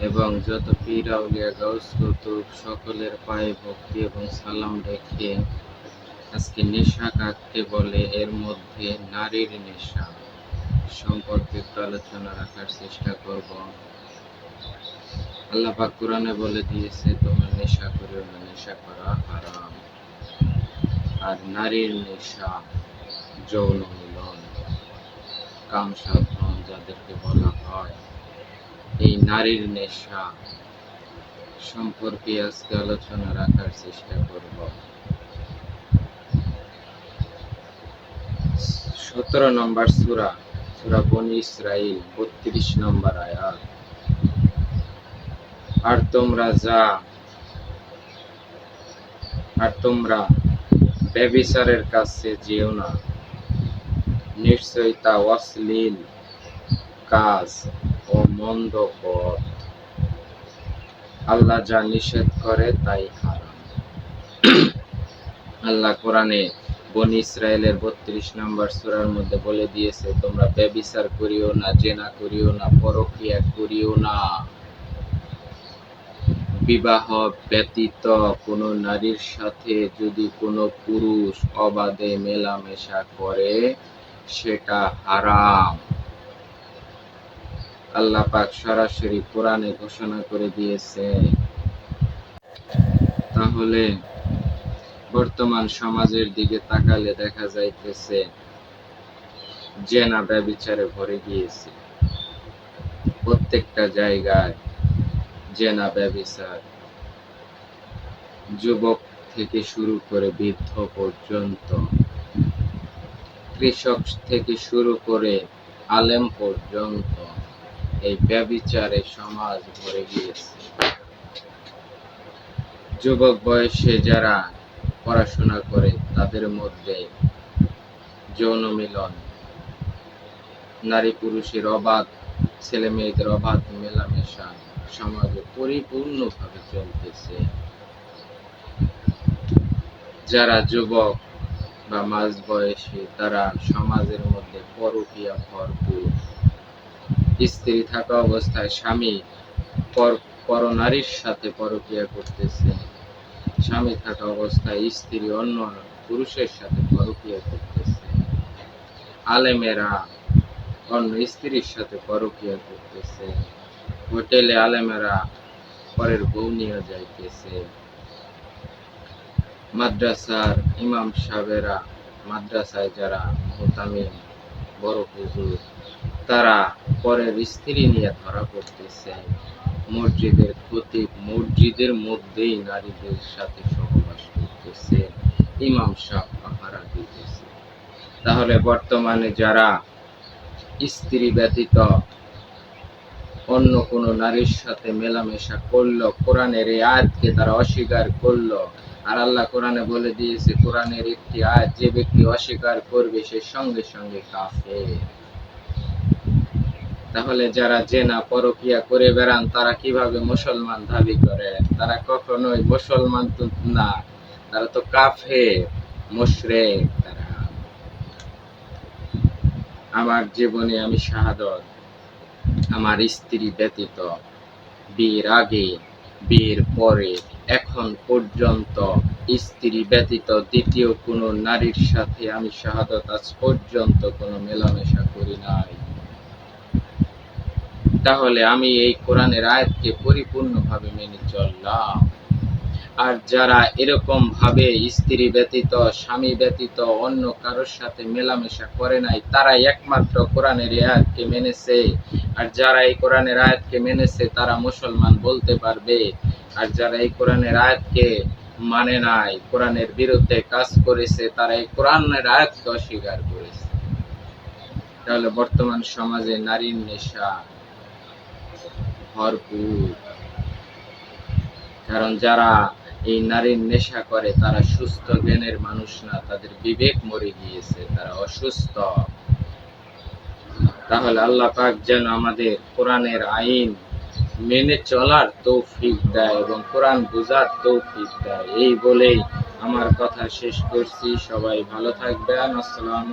এবং যত কুতুব সকলের পায়ে ভক্তি এবং সালাম রেখে আজকে নেশা কাকে বলে, এর মধ্যে নারীর নেশা সম্পর্কে একটু আলোচনা রাখার চেষ্টা করব। আল্লাহ পাক কোরআনে বলে দিয়েছে, তোমরা নেশা করিও না, নেশা করা হারাম। আর নারীর নেশা, যৌন মিলন কাম সাধন যাদেরকে বলা হয়। এই নারীর নেশা সম্পর্কে আজকে আলোচনা রাখার চেষ্টা করব। সতেরো নম্বর সুরা সুরা বনি ইসরাইল বত্রিশ নম্বর আয়াত। আর তোমরা যা, আর তোমরা ব্যবিচারের কাছে যেও না। নিশ্চয়ই তা অশ্লীল কাজ ও মন্দ পথ। আল্লাহ যা নিষেধ করে তাই হারাম। আল্লাহ কোরআনে বনি ইসরায়েলের বত্রিশ নম্বর সূরার মধ্যে বলে দিয়েছে, তোমরা ব্যবিচার করিও না, জেনা করিও না পরকিয়া করিও না। বিবাহ ব্যতীত কোনো নারীর সাথে যদি কোনো পুরুষ অবাধে মেলামেশা করে, সেটা হারাম। আল্লাহ পাক সরাসরি কোরআনে ঘোষণা করে দিয়েছে। তাহলে বর্তমান সমাজের দিকে তাকালে দেখা যাইতেছে, জেনা ব্যবিচারে ভরে গিয়েছে। প্রত্যেকটা জায়গায় জেনা ব্যবিচার। যুবক থেকে শুরু করে বৃদ্ধ পর্যন্ত, কৃষক থেকে শুরু করে আলেম পর্যন্ত এই ব্যবিচারে সমাজ ভরে গিয়েছে। যুবক বয়সে যারা পড়াশোনা করে, তাদের মধ্যে যৌন মিলন নারী পুরুষের অবাধ ছেলে মেয়েদের অবাধ মেলামেশা সমাজে পরিপূর্ণভাবে চলতেছে। যারা যুবক বা মাঝ বয়সী, তারা সমাজের মধ্যে পরকীয়া ভরপুর। স্ত্রী থাকা অবস্থায় স্বামী পর পরনারীর সাথে পরকীয়া করতেছে। স্বামী থাকা অবস্থায় স্ত্রী অন্য পুরুষের সাথে পরকীয়া করতেছে। আলেমেরা অন্য স্ত্রীর সাথে পরকীয়া করতেছে। হোটেলে আলেমেরা পরের বউ নিয়ে যাইতেছে। মাদ্রাসার ইমাম সাহেবেরা মাদ্রাসায় যারা মোতামিম, বড় হুজুর, তারা পরের স্ত্রী নিয়ে ধরা পড়তেছে। মসজিদের খতিব মসজিদের মধ্যেই নারীদের সাথে সহবাস করতেছে। ইমাম পাহারা দিতেছে। তাহলে বর্তমানে যারা স্ত্রী ব্যতীত অন্য কোন নারীর সাথে মেলামেশা করল, কোরআনের এই আয়াতকে তারা অস্বীকার করল। আর আল্লাহ কোরআনে বলে দিয়েছে, কোরআনের একটি আয়াত, যে ব্যক্তি অস্বীকার করবে সে সঙ্গে সঙ্গে কাফের। তাহলে যারা জেনা, পরকিয়া করে বেড়ান, তারা কীভাবে মুসলমান দাবি করে? তারা কখনোই মুসলমান তো না, তারা তো কাফে মুশরেক তারা। আমার জীবনে আমি শাহাদত আমার স্ত্রী ব্যতীত বিয়ের আগে বিয়ের পরে এখন পর্যন্ত স্ত্রী ব্যতীত দ্বিতীয় কোনো নারীর সাথে আমি শাহাদত আজ পর্যন্ত কোনো মেলামেশা করি নাই। তাহলে আমি এই কোরআনের আয়াতকে পরিপূর্ণভাবে মেনে চললাম। আর যারা এরকম ভাবে স্ত্রী ব্যতীত, স্বামী ব্যতীত অন্য কারোর সাথে মেলামেশা করে নাই তারা একমাত্র কোরআনের আয়াতকে মেনেছে। আর যারা এই কোরআনের আয়াতকে মেনেছে, তারা মুসলমান বলতে পারবে। আর যারা এই কোরআনের আয়াতকে মানে নাই, কোরআনের বিরুদ্ধে কাজ করেছে, তারা এই কোরআনের আয়াতকে অস্বীকার করেছে। তাহলে বর্তমান সমাজে নারীর নেশা ভরপুর। কারণ যারা এই নারীর নেশা করে, তারা সুস্থ জ্ঞানের মানুষ না, তাদের বিবেক মরে গিয়েছে, তারা অসুস্থ। তাহলে আল্লাহ পাক যেন আমাদের কোরআনের আইন মেনে চলার তৌফিক দেয় এবং কোরআন বোঝার তৌফিক দেয়। এই বলেই আমার কথা শেষ করছি। সবাই ভালো থাকবেন। আসসালাম